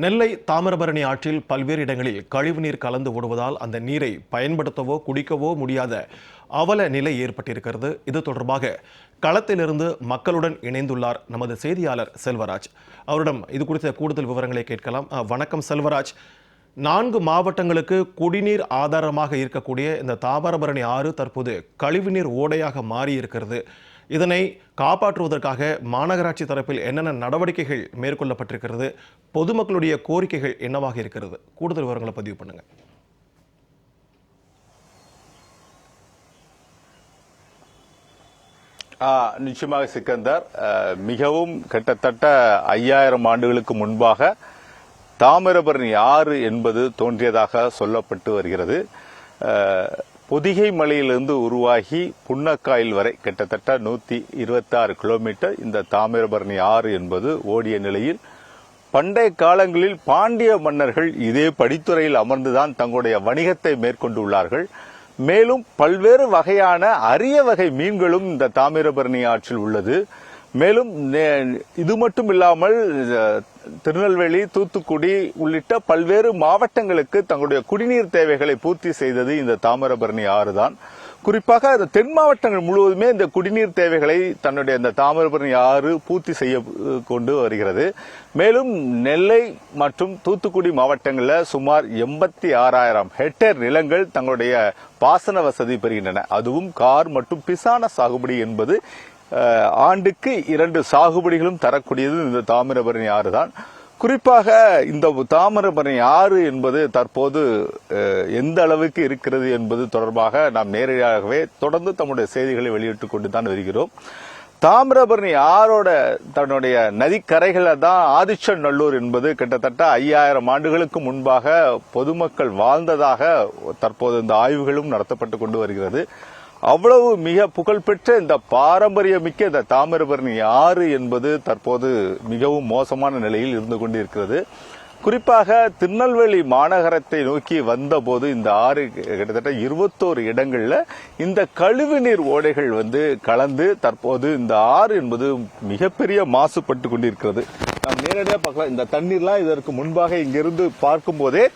நெல்லை தாமிரபரணி ஆற்றில் பல்வேறு இடங்களில் கழிவுநீர் கலந்து ஓடுவதால் அந்த நீரை பயன்படுத்தவோ குடிக்கவோ முடியாத அவல நிலை ஏற்பட்டிருக்கிறது. இது தொடர்பாக களத்திலிருந்து மக்களுடன் இணைந்துள்ளார் நமது செய்தியாளர் செல்வராஜ். அவரிடம் இது குறித்த கூடுதல் விவரங்களை கேட்கலாம். வணக்கம் செல்வராஜ். நான்கு மாவட்டங்களுக்கு குடிநீர் ஆதாரமாக இருக்கக்கூடிய இந்த தாமிரபரணி ஆறு தற்போது கழிவுநீர் ஓடையாக மாறி இருக்கிறது இதனை காப்பாற்றுவதற்காக மாநகராட்சி தரப்பில் என்னென்ன நடவடிக்கைகள் மேற்கொள்ளப்பட்டிருக்கிறது பொதுமக்களுடைய கோரிக்கைகள் என்னவாக இருக்கிறது? கூடுதல் விவரங்களை பதிவு பண்ணுங்க. நிச்சயமாக சிக்கந்தர். மிகவும் கிட்டத்தட்ட ஐயாயிரம் ஆண்டுகளுக்கு முன்பாக தாமிரபரணி ஆறு என்பது தோன்றியதாக சொல்லப்பட்டு வருகிறது. பொதிகை மலையிலிருந்து உருவாகி புன்னக்காயில் வரை கிட்டத்தட்ட நூத்தி இருபத்தாறு கிலோமீட்டர். இந்த தாமிரபரணி ஆறு என்பது ஓடிய நிலையில் பண்டைய காலங்களில் பாண்டிய மன்னர்கள் இதே படித்துறையில் அமர்ந்துதான் தங்களுடைய வணிகத்தை மேற்கொண்டுள்ளார்கள். மேலும் பல்வேறு வகையான அரிய வகை மீன்களும் இந்த தாமிரபரணி ஆற்றில் உள்ளது. மேலும் நே- இது மட்டும் இல்லாமல் திருநெல்வேலி தூத்துக்குடி உள்ளிட்ட பல்வேறு மாவட்டங்களுக்கு தங்களுடைய குடிநீர் தேவைகளை பூர்த்தி செய்தது இந்த தாமிரபரணி ஆறுதான் குறிப்பாக அந்த தென் மாவட்டங்கள் முழுவதுமே இந்த குடிநீர் தேவைகளை தன்னுடைய இந்த தாமிரபரணி ஆறு பூர்த்தி செய்ய கொண்டு வருகிறது. மேலும் நெல்லை மற்றும் தூத்துக்குடி மாவட்டங்களில் சுமார் எண்பத்தி ஆறாயிரம் ஹெக்டேர் நிலங்கள் தங்களுடைய பாசன வசதி பெறுகின்றன. அதுவும் கார் மற்றும் பிசான சாகுபடி என்பது ஆண்டுக்கு இரண்டு சாகுபடிகளும் தரக்கூடியது இந்த தாமிரபரணி ஆறு தான். குறிப்பாக இந்த தாமிரபரணி ஆறு என்பது தற்போது எந்த அளவுக்கு இருக்கிறது என்பது தொடர்பாக நாம் நேரடியாகவே தொடர்ந்து தம்முடைய செய்திகளை வெளியிட்டுக் கொண்டு தான் வருகிறோம். தாமிரபரணி ஆறோட தன்னுடைய நதிக்கரைகளை தான் ஆதிச்சநல்லூர் என்பது கிட்டத்தட்ட ஐயாயிரம் ஆண்டுகளுக்கு முன்பாக பொதுமக்கள் வாழ்ந்ததாக தற்போது இந்த ஆய்வுகளும் நடத்தப்பட்டு கொண்டு வருகிறது. அவ்வளவு மிக புகழ்பெற்ற இந்த பாரம்பரியமிக்க இந்த தாமிரபரணி ஆறு என்பது தற்போது மிகவும் மோசமான நிலையில் இருந்து கொண்டிருக்கிறது. குறிப்பாக திருநெல்வேலி மாநகரத்தை நோக்கி வந்தபோது இந்த ஆறு கிட்டத்தட்ட இருபத்தோரு இடங்களில் இந்த கழிவுநீர் ஓடைகள் வந்து கலந்து தற்போது இந்த ஆறு என்பது மிகப்பெரிய மாசுபட்டு கொண்டிருக்கிறது. நாம் நேரடியாக பார்க்கலாம். இந்த தண்ணீர்லாம் இதற்கு முன்பாக இங்கிருந்து பார்க்கும்போதே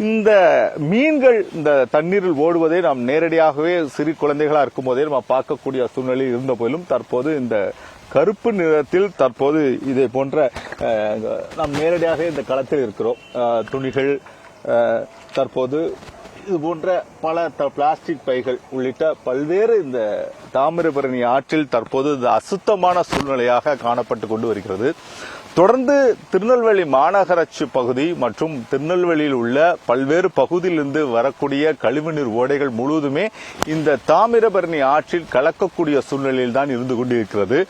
இந்த மீன்கள் இந்த தண்ணீரில் ஓடுவதை நாம் நேரடியாகவே சிறு குழந்தைகளாக இருக்கும் போதே நம்ம பார்க்கக்கூடிய சூழ்நிலை இருந்த போதிலும் தற்போது இந்த கருப்பு நிறத்தில் தற்போது இதை போன்ற நாம் நேரடியாக இந்த களத்தில் இருக்கிறோம். துணிகள் தற்போது இது போன்ற பல த- பிளாஸ்டிக் பைகள் உள்ளிட்ட பல்வேறு இந்த தாமிரபரணி ஆற்றில் தற்போது இந்த அசுத்தமான சூழ்நிலையாக காணப்பட்டு கொண்டு வருகிறது. தொடர்ந்து திருநெல்வேலி மாநகராட்சி பகுதி மற்றும் திருநெல்வேலியில் உள்ள பல்வேறு பகுதியிலிருந்து வரக்கூடிய கழிவுநீர் ஓடைகள் முழுவதுமே இந்த தாமிரபரணி ஆற்றில் கலக்கக்கூடிய சூழ்நிலையில் தான் இருந்து கொண்டிருக்கிறது.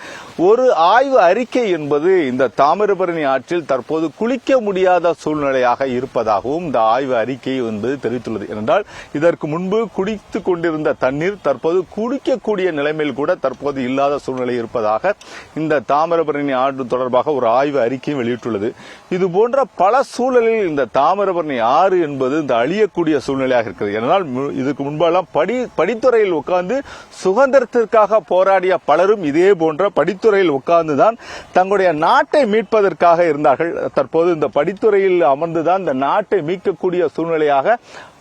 ஒரு ஆய்வு அறிக்கை என்பது இந்த தாமிரபரணி ஆற்றில் தற்போது குளிக்க முடியாத சூழ்நிலையாக இருப்பதாகவும் இந்த ஆய்வு அறிக்கை என்பது தெரிவித்துள்ளது. என்றால் இதற்கு முன்பு குடித்துக் கொண்டிருந்த தண்ணீர் தற்போது குடிக்கக்கூடிய நிலைமையில் கூட தற்போது இல்லாத சூழ்நிலை இருப்பதாக இந்த தாமிரபரணி ஆற்று தொடர்பாக ஒரு ஆய்வு அறிக்கையும் வெளியிட்டுள்ளது. இது போன்ற பல சூழலில் இந்த தாமிரபரணி ஆறு என்பது இந்த அழியக்கூடிய சூழ்நிலையாக இருக்கிறது. ஏனால் இதுக்கு முன்பெல்லாம் படி படித்துறையில் உட்கார்ந்து சுதந்திரத்திற்காக போராடிய பலரும் இதே போன்ற படித்துறையில் உட்கார்ந்துதான் தங்களுடைய நாட்டை மீட்பதற்காக இருந்தார்கள். தற்போது இந்த படித்துறையில் அமர்ந்துதான் இந்த நாட்டை மீட்கக்கூடிய சூழ்நிலையாக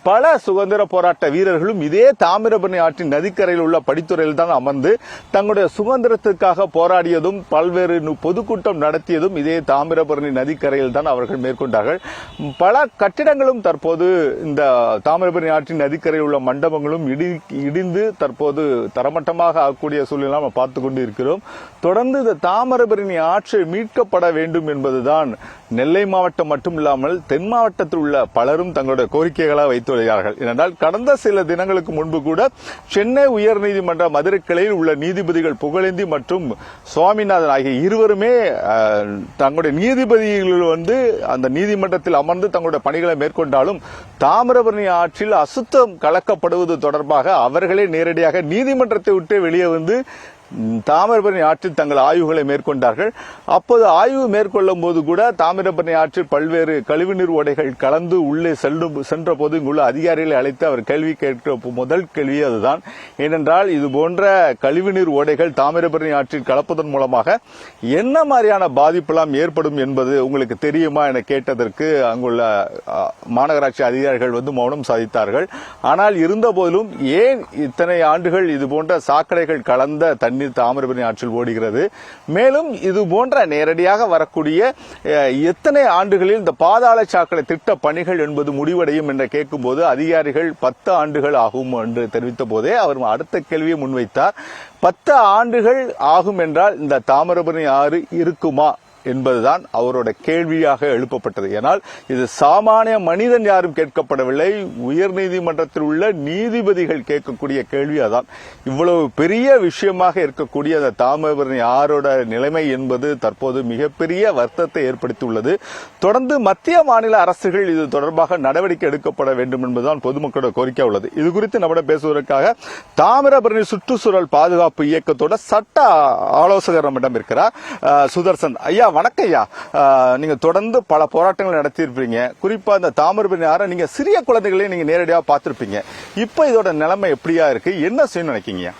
பல சுதந்திர போராட்ட வீரர்களும் இதே தாமிரபரணி ஆற்றின் நதிக்கரையில் உள்ள படித்துறையில் தான் அமர்ந்து தங்களுடைய சுதந்திரத்துக்காக போராடியதும் பல்வேறு பொதுக்கூட்டம் நடத்தியதும் இதே தாமிரபரணி நதிக்கரையில் தான் அவர்கள் மேற்கொண்டார்கள். பல கட்டிடங்களும் தற்போது இந்த தாமிரபரணி ஆற்றின் நதிக்கரையில் உள்ள மண்டபங்களும் இடி இடிந்து தற்போது தரமட்டமாக ஆகக்கூடிய சூழ்நிலை நம்ம பார்த்து கொண்டு இருக்கிறோம் தொடர்ந்து இந்த தாமிரபரணி ஆற்றை மீட்கப்பட வேண்டும் என்பதுதான் நெல்லை மாவட்டம் மட்டும் இல்லாமல் தென் மாவட்டத்தில் உள்ள பலரும் தங்களுடைய கோரிக்கைகளாக வைத்து வருகிறார்கள். ஏனென்றால் கடந்த சில தினங்களுக்கு முன்பு கூட சென்னை உயர்நீதிமன்ற மதுரை கிளையில் உள்ள நீதிபதிகள் புகழேந்தி மற்றும் சுவாமிநாதன் ஆகிய இருவருமே தங்களுடைய நீதிபதிகள் வந்து அந்த நீதிமன்றத்தில் அமர்ந்து தங்களுடைய பணிகளை மேற்கொண்டாலும் தாமிரபரணி ஆற்றில் அசுத்தம் கலக்கப்படுவது தொடர்பாக அவர்களே நேரடியாக நீதிமன்றத்தை விட்டு வெளியே வந்து தாமிரபரணி ஆற்றில் தங்கள் ஆய்வுகளை மேற்கொண்டார்கள். அப்போது ஆய்வு மேற்கொள்ளும் போது கூட தாமிரபரணி ஆற்றில் பல்வேறு கழிவுநீர் ஓடைகள் கலந்து உள்ளே செல்லும் சென்ற போது இங்குள்ள அதிகாரிகளை அழைத்து அவர் கேள்வி கேட்கிற முதல் கேள்வி அதுதான். ஏனென்றால் இது போன்ற கழிவுநீர் ஓடைகள் தாமிரபரணி ஆற்றில் கலப்பதன் மூலமாக என்ன மாதிரியான பாதிப்பெல்லாம் ஏற்படும் என்பது உங்களுக்கு தெரியுமா என கேட்டதற்கு அங்குள்ள மாநகராட்சி அதிகாரிகள் வந்து மௌனம் சாதித்தார்கள். ஆனால் இருந்த போதிலும் ஏன் இத்தனை ஆண்டுகள் இது போன்ற சாக்கடைகள் கலந்த தண்ணீர் தாமிரபரணி ஆற்றில் ஓடுகிறது. மேலும் இது போன்ற நேரடியாக வரக்கூடிய எத்தனை ஆண்டுகளில் இந்த பாதாள சாக்கடை திட்ட பணிகள் என்பது முடிவடையும் என்று கேட்கும்போது அதிகாரிகள் பத்து ஆண்டுகள் ஆகும் என்று தெரிவித்த போதே அவர் அடுத்த கேள்வியை முன்வைத்தார். பத்து ஆண்டுகள் ஆகும் என்றால் இந்த தாமிரபரணி ஆறு இருக்குமா? என்பதுதான் அவரோட கேள்வியாக எழுப்பப்பட்டது. ஏனால் இது சாமானிய மனிதன் யாரும் கேட்கப்படவில்லை. உயர் நீதிமன்றத்தில் உள்ள நீதிபதிகள் கேட்கக்கூடிய கேள்வி அதான். இவ்வளவு பெரிய விஷயமாக இருக்கக்கூடிய அந்த தாமிரபரணி ஆறோட நிலைமை என்பது தற்போது மிகப்பெரிய வருத்தத்தை ஏற்படுத்தியுள்ளது. தொடர்ந்து மத்திய மாநில அரசுகள் இது தொடர்பாக நடவடிக்கை எடுக்கப்பட வேண்டும் என்பதுதான் பொதுமக்களோட கோரிக்கை உள்ளது. இது குறித்து நம்மிடம் பேசுவதற்காக தாமிரபரணி சுற்றுச்சூழல் பாதுகாப்பு இயக்கத்தோட சட்ட ஆலோசகர் நம்மிடம் இருக்கிறார் சுதர்சன். ஐயா வணக்கம் ஐயா நீங்கள் தொடர்ந்து பல போராட்டங்கள் நடத்தியிருப்பீங்க. குறிப்பாக இந்த தாமிரபரணி ஆற நீங்கள் சிறிய குழந்தைகளையும் நீங்கள் நேரடியாக பார்த்துருப்பீங்க. இப்போ இதோட நிலைமை எப்படியா இருக்கு? என்ன செய்யணும்னு நினைக்கீங்க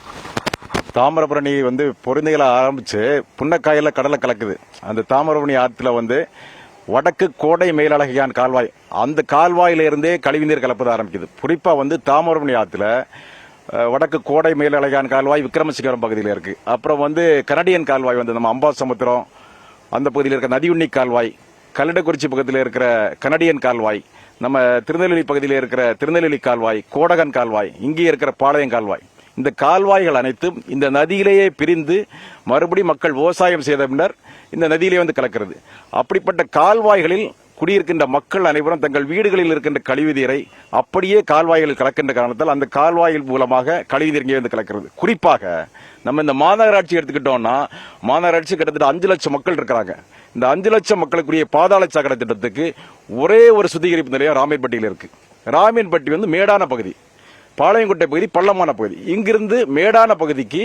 தாமிரபரணி வந்து பொருந்தைகளை ஆரம்பித்து புன்னக்காயில் கடலை கலக்குது. அந்த தாமிரபரணி ஆற்றுல வந்து வடக்கு கோடை மேலழகியான் கால்வாய். அந்த கால்வாயிலிருந்தே கழிவுநீர் கலப்பது ஆரம்பிக்குது. குறிப்பாக வந்து தாமிரபரணி ஆற்றுல வடக்கு கோடை மேலழகான் கால்வாய் விக்ரமசிங்கரம் பகுதியில் இருக்குது அப்புறம் வந்து கனடியன் கால்வாய் வந்து நம்ம அம்பாசமுத்திரம் அந்த பகுதியில் இருக்கிற நதியுண்ணி கால்வாய் கல்லடக்குறிச்சி பக்கத்தில் இருக்கிற கனடியன் கால்வாய் நம்ம திருநெல்வேலி பகுதியில் இருக்கிற திருநெல்வேலி கால்வாய் கோடகன் கால்வாய் இங்கே இருக்கிற பாளையம் கால்வாய். இந்த கால்வாய்கள் அனைத்தும் இந்த நதியிலேயே பிரிந்து மறுபடி மக்கள் விவசாயம் செய்த பின்னர் இந்த நதியிலே வந்து கலக்கிறது. அப்படிப்பட்ட கால்வாய்களில் குடியிருக்கின்ற மக்கள் அனைவரும் தங்கள் வீடுகளில் இருக்கின்ற கழிவுநீரை அப்படியே கால்வாய்களில் கலக்கின்ற காரணத்தால் அந்த கால்வாயில் மூலமாக கழிவுநீர் இங்கே வந்து கலக்கிறது. குறிப்பாக நம்ம இந்த மாநகராட்சி எடுத்துக்கிட்டோம்னா மாநகராட்சி கிட்டத்தட்ட அஞ்சு லட்சம் மக்கள் இருக்கிறாங்க. இந்த அஞ்சு லட்சம் மக்களுக்குரிய பாதாள சாக்கடை திட்டத்துக்கு ஒரே ஒரு சுத்திகரிப்பு நிலையம் ராமேன்பட்டியில் இருக்கு. ராமேன்பட்டி வந்து மேடான பகுதி. பாளையங்கோட்டை பகுதி பள்ளமான பகுதி. இங்கிருந்து மேடான பகுதிக்கு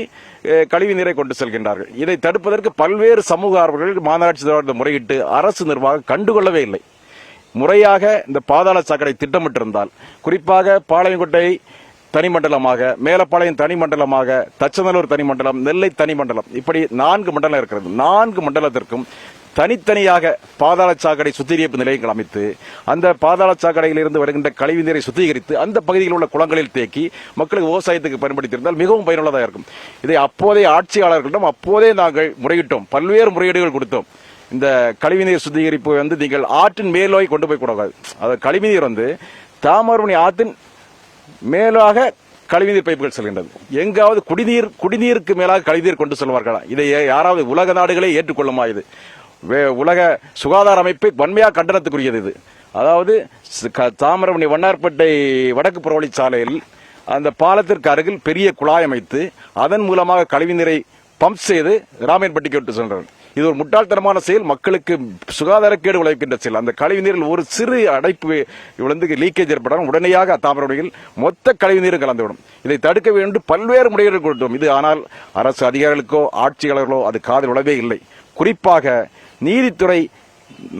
கழிவு நீரை கொண்டு செல்கின்றார்கள். இதை தடுப்பதற்கு பல்வேறு சமூக ஆர்வலர்கள் மாநகராட்சி நிர்வாகத்தை முறையிட்டு அரசு நிர்வாகம் கண்டுகொள்ளவே இல்லை. முறையாக இந்த பாதாள சாக்கடை திட்டமிட்டிருந்தால் குறிப்பாக பாளையங்கோட்டை தனிமண்டலமாக மேலப்பாளையம் தனிமண்டலமாக தச்சநல்லூர் தனிமண்டலம் நெல்லை தனிமண்டலம் இப்படி நான்கு மண்டலம் இருக்கிறது. நான்கு மண்டலத்திற்கும் தனித்தனியாக பாதாள சாக்கடை சுத்திகரிப்பு நிலையங்கள் அமைத்து அந்த பாதாள சாக்கடையில் இருந்து வருகின்ற கழிவு நீரை சுத்திகரித்து அந்த பகுதியில் உள்ள குளங்களில் தேக்கி மக்களுக்கு விவசாயத்துக்கு பயன்படுத்தியிருந்தால் மிகவும் பயனுள்ளதாக இருக்கும். இதை அப்போதைய ஆட்சியாளர்களிடம் அப்போதே நாங்கள் முறையிட்டோம். பல்வேறு முறையீடுகள் கொடுத்தோம். இந்த கழிவுநீர் சுத்திகரிப்பு வந்து நீங்கள் ஆற்றின் மேலோய் கொண்டு போய் கூடாது. அது கழிவுநீர் வந்து தாமரமணி ஆற்றின் மேலாக கழிவுநீர் பைப்புகள் செல்கின்றது. எங்காவது குடிநீர் குடிநீருக்கு மேலாக கழிவுநீர் கொண்டு செல்வார்களா? இதை யாராவது உலக நாடுகளே ஏற்றுக்கொள்ளுமா இது? உலக சுகாதார அமைப்பு வன்மையாக கண்டனத்துக்குரியது இது. அதாவது தாமிரபணி க- வண்ணார்பேட்டை வடக்கு புறவழி சாலையில் அந்த பாலத்திற்கு அருகில் பெரிய குழாய் அமைத்து அதன் மூலமாக கழிவுநீரை பம்ப் செய்து ராமேன்பட்டிக்கு விட்டு சென்றார். இது ஒரு முட்டாள்தனமான செயல். மக்களுக்கு சுகாதாரக்கேடு விளைவிக்கின்ற செயல். அந்த கழிவு நீரில் ஒரு சிறு அடைப்பு விழுந்து லீக்கேஜ் ஏற்பட்டாலும் உடனடியாக தாமிரபரணியில் மொத்த கழிவு நீரும் கலந்துவிடும். இதை தடுக்க வேண்டும். பல்வேறு முறைகள் கொடுத்தோம். இது ஆனால் அரசு அதிகாரிகளுக்கோ ஆட்சியாளர்களோ அது காதில் விழவே இல்லை. குறிப்பாக நீதித்துறை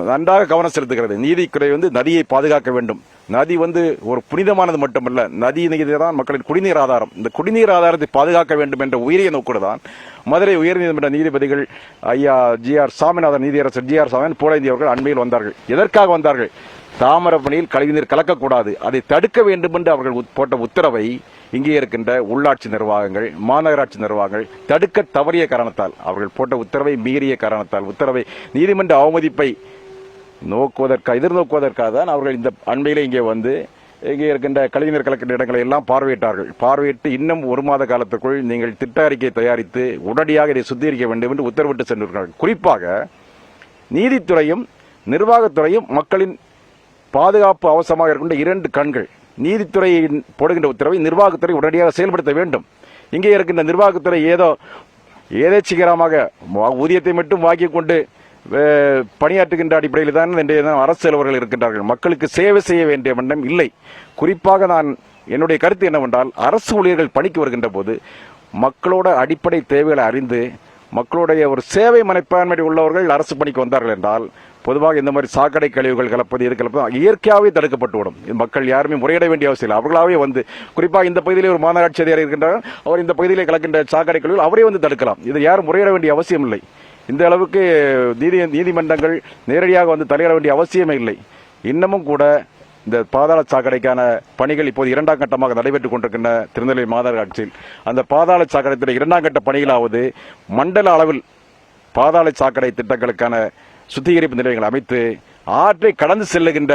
நன்றாக கவனம் செலுத்துகிறது. நீதித்துறை வந்து நதியை பாதுகாக்க வேண்டும். நதி வந்து ஒரு புனிதமானது மட்டுமல்ல நதி தான் மக்களின் குடிநீர் ஆதாரம். இந்த குடிநீர் ஆதாரத்தை பாதுகாக்க வேண்டும் என்ற உயரிய நோக்கோடு தான் மதுரை உயர்நீதிமன்ற நீதிபதிகள் ஐயா ஜி ஆர் சாமிநாதன் நீதியரசர் ஜி ஆர் சாமிநாதன் பூலேந்தி அவர்கள் அண்மையில் வந்தார்கள். எதற்காக வந்தார்கள்? தாமரப்பணியில் கழிவுநீர் கலக்கக்கூடாது. அதை தடுக்க வேண்டும் என்று அவர்கள் போட்ட உத்தரவை இங்கே இருக்கின்ற உள்ளாட்சி நிர்வாகங்கள் மாநகராட்சி நிர்வாகங்கள் தடுக்க தவறிய காரணத்தால் அவர்கள் போட்ட உத்தரவை மீறிய காரணத்தால் உத்தரவை நீதிமன்ற அவமதிப்பை நோக்குவதற்காக எதிர்நோக்குவதற்காக தான் அவர்கள் இந்த அண்மையிலே இங்கே வந்து இங்கே இருக்கின்ற கலைஞர் கலக்கின்ற இடங்களை எல்லாம் பார்வையிட்டார்கள். பார்வையிட்டு இன்னும் ஒரு மாத காலத்திற்குள் நீங்கள் திட்ட அறிக்கை தயாரித்து உடனடியாக இதை சுத்திகரிக்க வேண்டும் என்று உத்தரவிட்டு சென்றிருக்கிறார்கள். குறிப்பாக நீதித்துறையும் நிர்வாகத்துறையும் மக்களின் பாதுகாப்பு அவசரமாக இருக்கின்ற இரண்டு கண்கள் நீதித்துறை போடுகின்ற உத்தரவை நிர்வாகத்துறை உடனடியாக செயல்படுத்த வேண்டும். இங்கே இருக்கின்ற நிர்வாகத்துறை ஏதோ ஏதேச்சிகரமாக ஊதியத்தை மட்டும் வாங்கி கொண்டு பணியாற்றுகின்ற அடிப்படையில் தான் இன்றைய அரசு அலுவலர்கள் இருக்கின்றார்கள். மக்களுக்கு சேவை செய்ய வேண்டிய வண்ணம் இல்லை. குறிப்பாக நான் என்னுடைய கருத்து என்னவென்றால் அரசு ஊழியர்கள் பணிக்கு வருகின்ற போது மக்களோட அடிப்படை தேவைகளை அறிந்து மக்களுடைய ஒரு சேவை மனப்பான்மை உள்ளவர்கள் அரசு பணிக்கு வந்தார்கள் என்றால் பொதுவாக இந்த மாதிரி சாக்கடை கழிவுகள் கலப்பது இது கலப்பது இயற்கையாகவே தடுக்கப்பட்டு விடும். மக்கள் யாருமே முறையிட வேண்டிய அவசியம் இல்லை. அவர்களாகவே வந்து குறிப்பாக இந்த பகுதியிலே ஒரு மாநகராட்சி அதிகாரி இருக்கின்றார். அவர் இந்த பகுதியிலே கலக்கின்ற சாக்கடை கழிவுகள் அவரே வந்து தடுக்கலாம். இது யாரும் முறையிட வேண்டிய அவசியம் இல்லை. இந்த அளவுக்கு நீதி நீதிமன்றங்கள் நேரடியாக வந்து தலையிட வேண்டிய அவசியமே இல்லை. இன்னமும் கூட இந்த பாதாள சாக்கடைக்கான பணிகள் இப்போது இரண்டாம் கட்டமாக நடைபெற்றுக் கொண்டிருக்கின்ற திருநெல்வேலி மாநகராட்சியில். அந்த பாதாள சாக்கடை திட்ட இரண்டாம் கட்ட பணிகளாவது மண்டல அளவில் பாதாள சாக்கடை திட்டங்களுக்கான சுத்திகரிப்பு நிலையங்கள் அமைத்து ஆற்றை கடந்து செல்லுகின்ற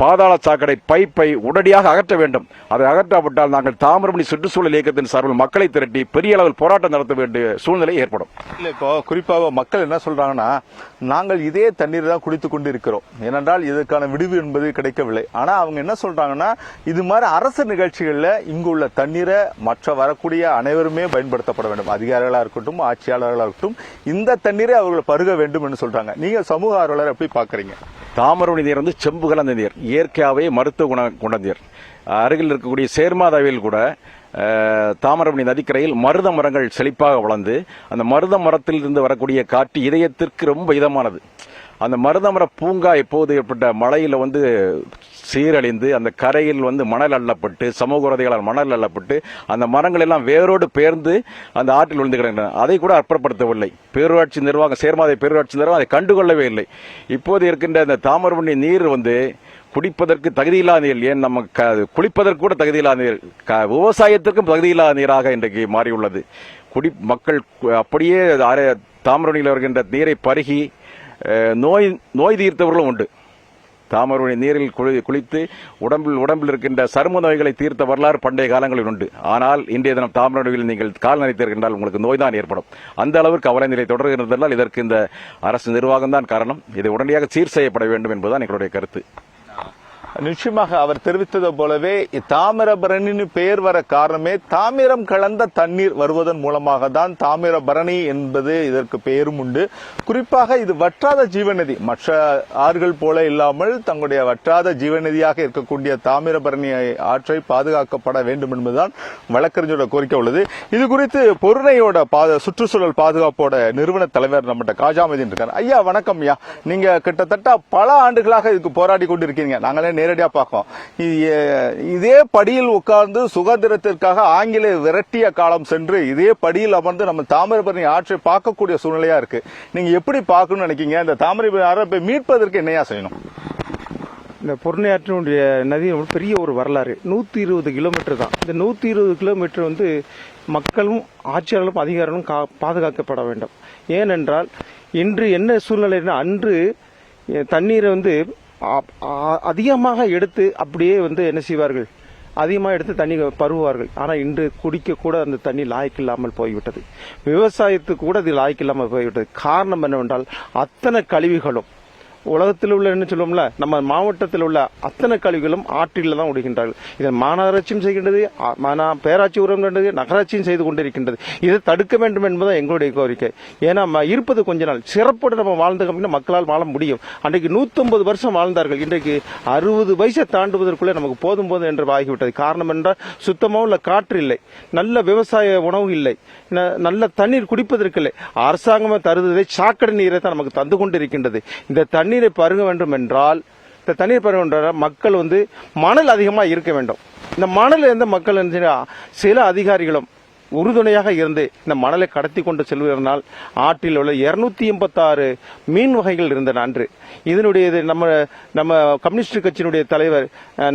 பாதாள சாக்கடை பைப்பை உடனடியாக அகற்ற வேண்டும். அதை அகற்றாவிட்டால் நாங்கள் தாமிரபரணி சுற்றுச்சூழல் இயக்கத்தின் சார்பில் மக்களை திரட்டி பெரிய அளவில் போராட்டம் நடத்த வேண்டிய சூழ்நிலை ஏற்படும். இல்ல இப்போ குறிப்பாக மக்கள் என்ன சொல்றாங்கன்னா நாங்கள் இதே தண்ணீர் தான் குடித்துக் கொண்டு இருக்கிறோம் ஏனென்றால் இதற்கான விடுவு என்பது கிடைக்கவில்லை. ஆனா அவங்க என்ன சொல்றாங்கன்னா இது மாதிரி அரசு நிகழ்ச்சிகள்ல இங்கு உள்ள தண்ணீரை மற்ற வரக்கூடிய அனைவருமே பயன்படுத்தப்பட வேண்டும். அதிகாரிகளா இருக்கட்டும் ஆட்சியாளர்களா இருக்கட்டும் இந்த தண்ணீரை அவர்கள் பருக வேண்டும் என்று சொல்றாங்க. நீங்க சமூக ஆர்வலர் எப்படி பாக்குறீங்க தாமிரபரணி நீர் வந்து செம்பு கலந்த நீர். இயற்கையாகவே மருத்துவ குண கொண்ட அருகில் இருக்கக்கூடிய சேர்மாதாவில் கூட அஹ், நதிக்கரையில் மருத மரங்கள் செழிப்பாக வளர்ந்து அந்த மருத மரத்திலிருந்து வரக்கூடிய காற்று இதயத்திற்கு ரொம்ப இதமானது. அந்த மருதமர பூங்கா எப்போது ஏற்பட்ட மழையில் வந்து சீரழிந்து அந்த கரையில் வந்து மணல் அள்ளப்பட்டு சமூக உறதிகளால் மணல் அள்ளப்பட்டு அந்த மரங்கள் எல்லாம் வேரோடு பேர்ந்து அந்த ஆற்றில் விழுந்து கிடக்கின்றன. அதை கூட அற்பப்படுத்தவில்லை. பேரூராட்சி நிர்வாகம் சேர்மாதை பேரூராட்சி நிர்வாகம் அதை கண்டுகொள்ளவே இல்லை. இப்போது இருக்கின்ற அந்த தாமிரபரணி நீர் வந்து குடிப்பதற்கு தகுதியில்லாத நீர் ஏன் நம்ம க- குளிப்பதற்கு கூட தகுதியில்லாத நீர் க- விவசாயத்திற்கும் தகுதியில்லாத நீராக இன்றைக்கு மாறியுள்ளது. குடி மக்கள் அப்படியே அர- வருகின்ற நீரை பருகி நோய் நோய் தீர்த்தவர்களும் உண்டு. தாமரை நீரில் குளி- குளித்து உடம்பில் உடம்பில் இருக்கின்ற சரும நோய்களை தீர்த்த வரலாறு பண்டைய காலங்களில் உண்டு. ஆனால் இன்றைய தினம் தாமரை நோயில் நீங்கள் கால் நனைத்திருக்கின்றால் உங்களுக்கு நோய்தான் ஏற்படும். அந்த அளவுக்கு அவல நிலை தொடர்கின்றதால் இதற்கு இந்த அரசு நிர்வாகம் தான் காரணம். இது உடனடியாக சீர் செய்யப்பட வேண்டும் என்பதுதான் எங்களுடைய கருத்து. நிச்சயமாக அவர் தெரிவித்தது போலவே தாமிரபரணின்னு பெயர் வர காரணமே தாமிரம் கலந்த தண்ணீர் வருவதன் மூலமாக தான் தாமிரபரணி என்பது இதற்கு பெயரும் உண்டு. குறிப்பாக இது வற்றாத ஜீவநதி. மற்ற ஆறுகள் போல இல்லாமல் தங்களுடைய வற்றாத ஜீவநதியாக இருக்கக்கூடிய தாமிரபரணி ஆற்றை பாதுகாக்கப்பட வேண்டும் என்பதுதான் வழக்கறிஞரோட கோரிக்கை உள்ளது. இது குறித்து பொருணையோட பாத சுற்றுச்சூழல் பாதுகாப்போட நிறுவன தலைவர் நம்மகிட்ட காஜாமதின் இருக்கார். ஐயா வணக்கம் ஐயா. நீங்க கிட்டத்தட்ட பல ஆண்டுகளாக இதுக்கு போராடி கொண்டிருக்கீங்க. நாங்களே நேரடியாக பார்க்கும் இது- இதே படியில் உட்கார்ந்து சுதந்திரத்திற்காக ஆங்கில விரட்டிய காலம் சென்று இதே படியில் அமர்ந்து நம்ம தாமிரபரணி ஆற்றை பார்க்கக்கூடிய சூழ்நிலையா இருக்கு. நீங்க எப்படி பார்க்கணும்னு நினைக்கீங்க? இந்த தாமிரபரணி ஆற்றை போய் மீட்பதற்கு என்னையா செய்யணும்? இந்த பொருணையாற்றினுடைய நதி பெரிய ஒரு வரலாறு. நூற்றி இருபது கிலோமீட்டர் தான். இந்த நூற்றி இருபது கிலோமீட்டர் வந்து மக்களும் ஆட்சியாளர்களும் அதிகாரிகளும் கா பாதுகாக்கப்பட வேண்டும். ஏனென்றால் இன்று என்ன சூழ்நிலைன்னா அன்று தண்ணீரை வந்து அதிகமாக எடுத்து அப்படியே வந்து என்ன செய்வார்கள்? அதிகமாக எடுத்து தண்ணி பருவார்கள் ஆனால் இன்று குடிக்கக்கூட அந்த தண்ணி லாய்க்கில்லாமல் போய்விட்டது. விவசாயத்துக்கு கூட அது லாய்க்கில்லாமல் போய்விட்டது. காரணம் என்னவென்றால் அத்தனை கழிவுகளும் உலகத்தில் உள்ள என்ன சொல்லுவோம்ல நம்ம மாவட்டத்தில் உள்ள அத்தனை கழிவுகளும் ஆற்றில் தான் விடுகின்றார்கள் இதை மாநகராட்சியும் செய்கின்றது பேராட்சி உரம் நகராட்சியும் செய்து கொண்டிருக்கின்றது. இதை தடுக்க வேண்டும் என்பதுதான் எங்களுடைய கோரிக்கை. ஏன்னா இருப்பது கொஞ்ச நாள். சிறப்போடு நம்ம வாழ்ந்த அப்படின்னா மக்களால் வாழ முடியும். அன்றைக்கு 150 வருஷம் வாழ்ந்தார்கள். இன்றைக்கு அறுபது வயசை தாண்டுவதற்குள்ளே நமக்கு போதும் போதும் என்று ஆகிவிட்டது காரணம் என்றால் சுத்தமாக உள்ள காற்று இல்லை. நல்ல விவசாய உணவு இல்லை. நல்ல தண்ணீர் குடிப்பதற்கு இல்லை. அரசாங்கமே தருவதை சாக்கடை நீரை தான் நமக்கு தந்து கொண்டிருக்கின்றது. இந்த தண்ணீர் பருக வேண்டும் என்றால் இந்த தண்ணீர் பருக வேண்டும் என்றால் மக்கள் வந்து மணல் அதிகமாக இருக்க வேண்டும். இந்த மணல் எந்த மக்கள் சில அதிகாரிகளும் உறுதுணையாக இருந்து இந்த மணலை கடத்தி கொண்டு செல்வதனால் ஆற்றில் உள்ள இருநூத்தி எண்பத்தாறு மீன் வகைகள் இருந்தன அன்று. இதனுடைய நம்ம நம்ம கம்யூனிஸ்ட் கட்சியினுடைய தலைவர்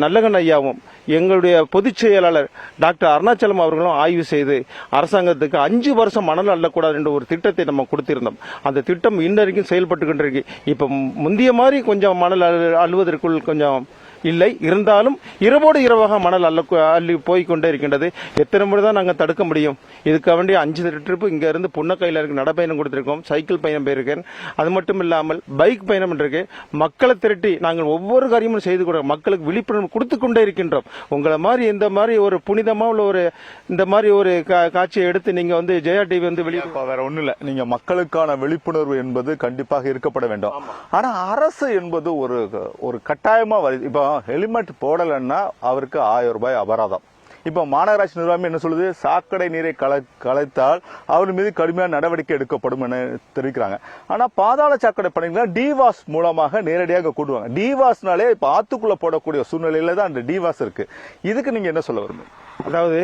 நல்லகன் ஐயாவும் எங்களுடைய பொதுச் செயலாளர் டாக்டர் அருணாச்சலம் அவர்களும் ஆய்வு செய்து அரசாங்கத்துக்கு அஞ்சு வருஷம் மணல் அள்ளக்கூடாது என்ற ஒரு திட்டத்தை நம்ம கொடுத்திருந்தோம். அந்த திட்டம் இன்ன வரைக்கும் செயல்பட்டு கொண்டிருக்கு இப்போ முந்தைய மாதிரி கொஞ்சம் மணல் அழுவதற்குள் கொஞ்சம் இல்லை. இருந்தாலும் இரவோடு இரவாக மணல் அள்ள அள்ளி போய் கொண்டே இருக்கின்றது. எத்தனை முறை தான் நாங்கள் தடுக்க முடியும்? இதுக்கு வேண்டிய அஞ்சு ட்ரிப்பு இங்க இருந்து புன்னக்கையில் இருக்கு. நடைப்பயணம் கொடுத்திருக்கோம். சைக்கிள் பயணம் போயிருக்கேன். அது மட்டும் இல்லாமல் பைக் பயணம் இருக்கு. மக்களை திரட்டி நாங்கள் ஒவ்வொரு காரியமும் செய்து கூட மக்களுக்கு விழிப்புணர்வு கொடுத்து கொண்டே இருக்கின்றோம். உங்களை மாதிரி இந்த மாதிரி ஒரு புனிதமா உள்ள ஒரு இந்த மாதிரி ஒரு காட்சியை எடுத்து நீங்க வந்து ஜெயா டிவி வந்து வெளியே வேற ஒண்ணு இல்ல. நீங்க மக்களுக்கான விழிப்புணர்வு என்பது கண்டிப்பாக இருக்கப்பட வேண்டும். ஆனா அரசு என்பது ஒரு ஒரு கட்டாயமா வருது. இப்போ ஹெல்மெட் போடலைன்னா அவருக்கு ஆயிரம் ரூபாய் அபராதம். இப்போ மாநகராட்சி நிர்வாகம் என்ன சொல்லுது? சாக்கடை நீரை கல கலைத்தால் அவர் மீது கடுமையான நடவடிக்கை எடுக்கப்படும் என தெரிவிக்கிறாங்க. ஆனா பாதாள சாக்கடை பணிகளை டிவாஸ் மூலமாக நேரடியாக கூடுவாங்க டிவாஸ்னாலே இப்போ ஆத்துக்குள்ள போடக்கூடிய சூழ்நிலையில தான் அந்த டிவாஸ் இருக்கு. இதுக்கு நீங்க என்ன சொல்ல வருங்க அதாவது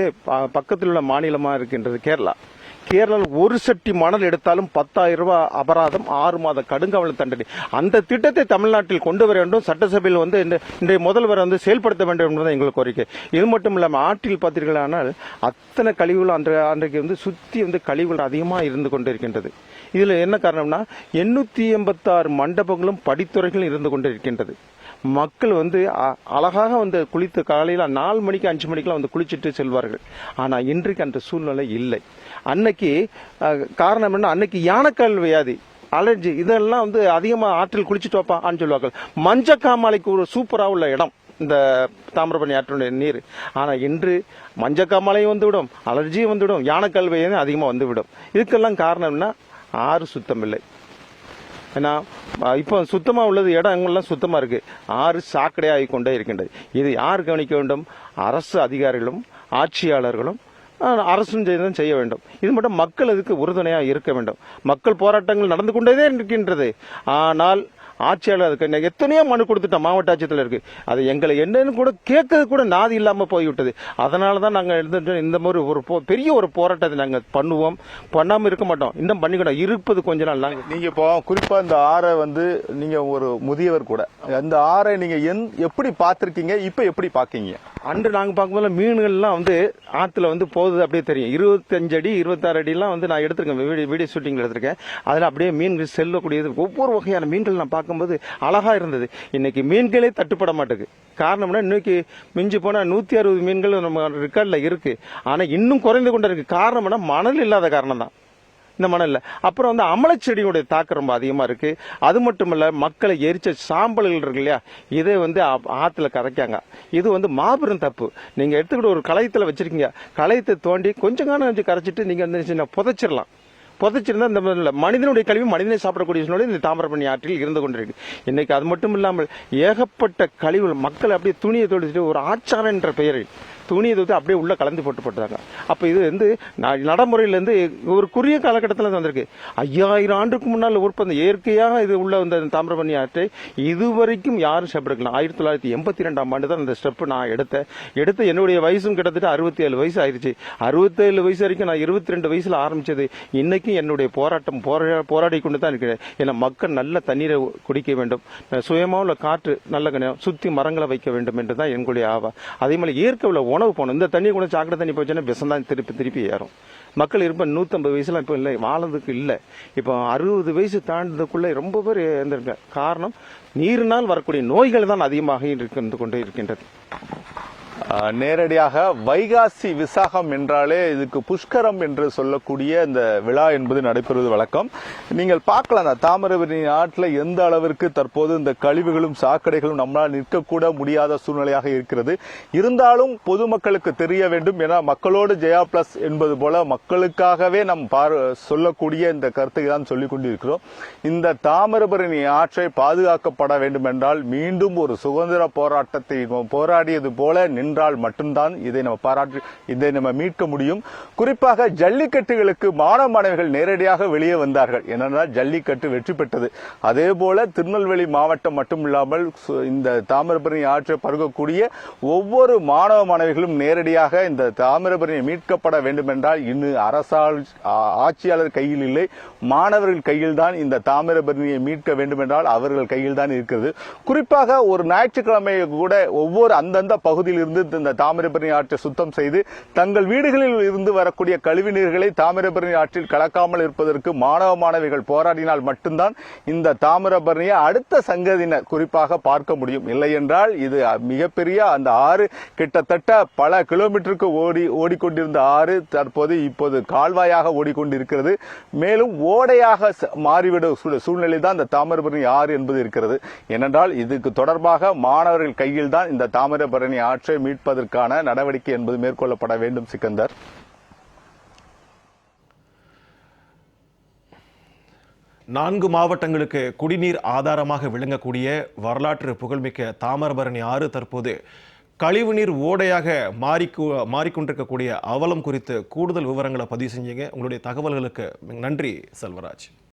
பக்கத்தில் உள்ள மாநிலமா இருக்கின்றது கேரளா. கேரளாவில் ஒரு செட்டி மணல் எடுத்தாலும் பத்தாயிரம் ரூபாய் அபராதம் ஆறு மாத கடுங்காவல் தண்டனை. அந்த திட்டத்தை தமிழ்நாட்டில் கொண்டு வர வேண்டும். சட்டசபையில் வந்து இந்த இன்றைய முதல்வர் வந்து செயல்படுத்த வேண்டும் என்பது எங்களுக்கு கோரிக்கை. இது மட்டும் இல்லாமல் ஆற்றில் பார்த்தீர்களானால் அத்தனை கழிவுகள் அந்த அன்றைக்கு வந்து சுற்றி வந்து கழிவுகள் அதிகமாக இருந்து கொண்டிருக்கின்றது. இதில் என்ன காரணம்னா எண்ணூற்றி எண்பத்தாறு மண்டபங்களும் படித்துறைகளும் இருந்து கொண்டிருக்கின்றது. மக்கள் வந்து அ- அழகாக வந்து குளித்து காலையில் நாலு மணிக்கு அஞ்சு மணிக்கெல்லாம் வந்து குளிச்சுட்டு செல்வார்கள். ஆனால் இன்றைக்கு அந்த சூழ்நிலை இல்லை. அன்னைக்கு காரணம் என்ன? அன்னைக்கு யானைக்கால் வியாதி அலர்ஜி இதெல்லாம் வந்து அதிகமாக ஆற்றில் குளிச்சுட்டு வைப்பான்னு சொல்லுவார்கள். மஞ்சக்காமாலைக்கு ஒரு சூப்பராக உள்ள இடம் இந்த தாமிரபரணி ஆற்றினுடைய நீர். ஆனால் இன்று மஞ்சக்காமலையும் வந்துவிடும் அலர்ஜியும் வந்துவிடும் யானைக்கால் அதிகமாக வந்துவிடும். இதுக்கெல்லாம் காரணம் என்ன ஆறு சுத்தம் இல்லை. ஏன்னா இப்போ சுத்தமாக உள்ளது இடங்கள்லாம் சுத்தமாக இருக்குது ஆறு சாக்கடையாகி கொண்டே இருக்கின்றது. இது யார் கவனிக்க வேண்டும்? அரசு அதிகாரிகளும் ஆட்சியாளர்களும் அரசும் செய்து செய்ய வேண்டும். இது மட்டும் மக்கள் அதுக்கு உறுதுணையாக இருக்க வேண்டும். மக்கள் போராட்டங்கள் நடந்து கொண்டே இருக்கின்றது. ஆனால் ஆட்சியாளர் அதுக்கு எத்தனையோ மனு கொடுத்துட்டோம் மாவட்ட ஆட்சியத்தில் இருக்கு. அது எங்களை என்னன்னு கூட கேட்கறது கூட நாதி இல்லாம போய்விட்டது. அதனால தான் நாங்கள் இருந்துட்டு இந்த மாதிரி ஒரு போ- பெரிய ஒரு போராட்டத்தை நாங்கள் பண்ணுவோம். பண்ணாம இருக்க மாட்டோம். இன்னும் பண்ணிக்கிட்டோம் இருப்பது கொஞ்ச நாள் நாங்கள் நீங்க இப்போ குறிப்பா இந்த ஆறை வந்து நீங்க ஒரு முதியவர் கூட அந்த ஆறை நீங்க எந்- எப்படி பார்த்திருக்கீங்க? இப்ப எப்படி பாக்கீங்க அன்று நாங்க பார்க்கும்போது மீன்கள்லாம் வந்து ஆத்துல வந்து போகுது அப்படியே தெரியும். இருபத்தஞ்சு அடி இருபத்தாறு அடிலாம் வந்து நான் எடுத்திருக்கேன். வீடியோ ஷூட்டிங்ல எடுத்திருக்கேன். அதுல அப்படியே மீன்கள் செல்லக்கூடியது. ஒவ்வொரு வகையான மீன்கள் நான் பார்க்கும்போது அழகாக இருந்தது. இன்றைக்கி மீன்களே தட்டுப்பட மாட்டேங்குது. காரணம்னா இன்னைக்கு மிஞ்சி போனால் நூற்றி அறுபது மீன்கள் நம்ம ரெக்கார்டில் இருக்குது ஆனால் இன்னும் குறைந்து கொண்டு இருக்குது காரணம்னா மணல் இல்லாத காரணம் தான் இந்த மணலில். அப்புறம் வந்து அமலச்செடியுடைய தாக்கம் ரொம்ப அதிகமாக இருக்குது அது மட்டும் இல்லை மக்களை எரிச்ச சாம்பல்கள் இருக்கு இல்லையா? இதை வந்து ஆற்றுல கரைக்காங்க. இது வந்து மாபெரும் தப்பு. நீங்கள் எடுத்துக்கிட்டு ஒரு களையத்தில் வச்சுருக்கீங்க. களையத்தை தோண்டி கொஞ்சம் காலம் வச்சு கரைச்சிட்டு நீங்கள் வந்து சின்ன புதைச்சிடலாம். புதைச்சிருந்தா இந்த மனிதனுடைய கழிவு மனிதனை சாப்பிடக்கூடிய சூழ்நிலை இந்த தாமிரபரணி ஆற்றில் இருந்து கொண்டிருக்கு. இன்னைக்கு அது மட்டும் இல்லாமல் ஏகப்பட்ட கழிவுகள் மக்கள் அப்படியே துணியை தொடுத்துட்டு ஒரு ஆச்சாரம் என்ற பெயரில் துணியை தொடுத்து அப்படியே உள்ளே கலந்து போட்டு போட்டுறாங்க அப்போ இது வந்து நடைமுறையிலேருந்து ஒரு குறுகிய காலகட்டத்தில் வந்திருக்கு. ஐயாயிரம் ஆண்டுக்கு முன்னால் உற்பத்தி இயற்கையாக இது உள்ள அந்த தாமிரபரணி ஆற்றை இதுவரைக்கும் யாரும் ஸ்டெப் எடுக்கலாம் ஆயிரத்தி தொள்ளாயிரத்தி எண்பத்தி ரெண்டாம் ஆண்டு தான் அந்த ஸ்டெப் நான் எடுத்தேன். எடுத்து என்னுடைய வயசும் கிட்டத்தட்ட அறுபத்தி ஏழு வயசு ஆயிடுச்சு. அறுபத்தேழு வயசு வரைக்கும் நான் இருபத்தி ரெண்டு வயசில் ஆரம்பிச்சது இன்றைக்கும் என்னுடைய போராட்டம் போரா- போராடி கொண்டு தான் இருக்கிறேன். ஏன்னா மக்கள் நல்ல தண்ணீரை குடிக்க வேண்டும். சுயமாக உள்ள காற்று நல்ல சுற்றி மரங்களை வைக்க வேண்டும் என்று தான் எங்களுடைய ஆவா. அதே மாதிரி இயற்கை உள்ள உணவு போகணும். இந்த தண்ணி கூட சாக்கடை தண்ணி போச்சுன்னா விஷம் தான் திருப்பி திருப்பி ஏறும். மக்கள் இருப்ப நூற்றம்பது வயசுல இப்போ இல்லை வாழறதுக்கு இல்லை. இப்போ அறுபது வயசு தாண்டதுக்குள்ளே ரொம்ப பேர் இருந்திருக்காங்க காரணம் நீரினால் வரக்கூடிய நோய்கள் தான் அதிகமாக இருந்து கொண்டே இருக்கின்றது. நேரடியாக வைகாசி விசாகம் என்றாலே இதுக்கு புஷ்கரம் என்று சொல்லக்கூடிய இந்த விழா என்பது நடைபெறுவது வழக்கம். நீங்கள் பார்க்கலாம் அந்த தாமிரபரணி ஆற்றில் எந்த அளவிற்கு தற்போது இந்த கழிவுகளும் சாக்கடைகளும் நம்மளால் நிற்கக்கூட முடியாத சூழ்நிலையாக இருக்கிறது. இருந்தாலும் பொதுமக்களுக்கு தெரிய வேண்டும். என மக்களோடு ஜெயா பிளஸ் என்பது போல மக்களுக்காகவே நம் சொல்லக்கூடிய இந்த கருத்தை தான் சொல்லிக் கொண்டிருக்கிறோம். இந்த தாமிரபரணி ஆற்றை பாதுகாக்கப்பட வேண்டும் என்றால் மீண்டும் ஒரு சுதந்திர போராட்டத்தை போராடியது போல நின்றால் மட்டும்தான் இதை நம்ம பாராட்டு இதை நம்ம மீட்க முடியும். குறிப்பாக ஜல்லிக்கட்டுகளுக்கு மாணவ மாணவிகள் நேரடியாக வெளியே வந்தார்கள். ஏனென்றால் ஜல்லிக்கட்டு வெற்றி பெற்றது. அதே போல திருநெல்வேலி மாவட்டம் மட்டுமில்லாமல் இந்த தாமிரபரணி ஆற்றை பருகக்கூடிய ஒவ்வொரு மாணவ மாணவிகளும் நேரடியாக இந்த தாமிரபரணி மீட்கப்பட வேண்டும் என்றால் இன்னும் அரசால் ஆட்சியாளர் கையில் இல்லை மாணவர்கள் கையில் தான் இந்த தாமிரபரணியை மீட்க வேண்டும் என்றால் அவர்கள் கையில் தான் இருக்கிறது. குறிப்பாக ஒரு ஞாயிற்றுக்கிழமை கூட ஒவ்வொரு அந்தந்த பகுதியிலிருந்து வந்து இந்த தாமிரபரணி ஆற்றை சுத்தம் செய்து தங்கள் வீடுகளில் இருந்து வரக்கூடிய கழிவு நீர்களை தாமிரபரணி ஆற்றில் கலக்காமல் இருப்பதற்கு மாணவ மாணவிகள் போராடினால் மட்டும்தான் இந்த தாமிரபரணியை அடுத்த சங்கதியினர் குறிப்பாக பார்க்க முடியும். இல்லை என்றால் இது மிகப்பெரிய அந்த ஆறு கிட்டத்தட்ட பல கிலோமீட்டருக்கு ஓடி ஓடிக்கொண்டிருந்த ஆறு தற்போது இப்போது கால்வாயாக ஓடிக்கொண்டிருக்கிறது. மேலும் ஓடையாக மாறிவிடும் சூழ்நிலை தான் இந்த தாமிரபரணி ஆறு என்பது இருக்கிறது. ஏனென்றால் இதுக்கு தொடர்பாக மாணவர்கள் கையில் தான் இந்த தாமிரபரணி ஆற்றை மீட்பதற்கான நடவடிக்கை என்பது மேற்கொள்ளப்பட வேண்டும் சிக்கந்தர். நான்கு மாவட்டங்களுக்கு குடிநீர் ஆதாரமாக விளங்கக்கூடிய வரலாற்று புகழ்மிக்க தாமிரபரணி ஆறு தற்போது கழிவுநீர் ஓடையாக மாறிக்கு மாறிக்கொண்டிருக்கக்கூடிய அவலம் குறித்து கூடுதல் விவரங்களை பதிவு செஞ்சீங்க. உங்களுடைய தகவல்களுக்கு நன்றி செல்வராஜ்.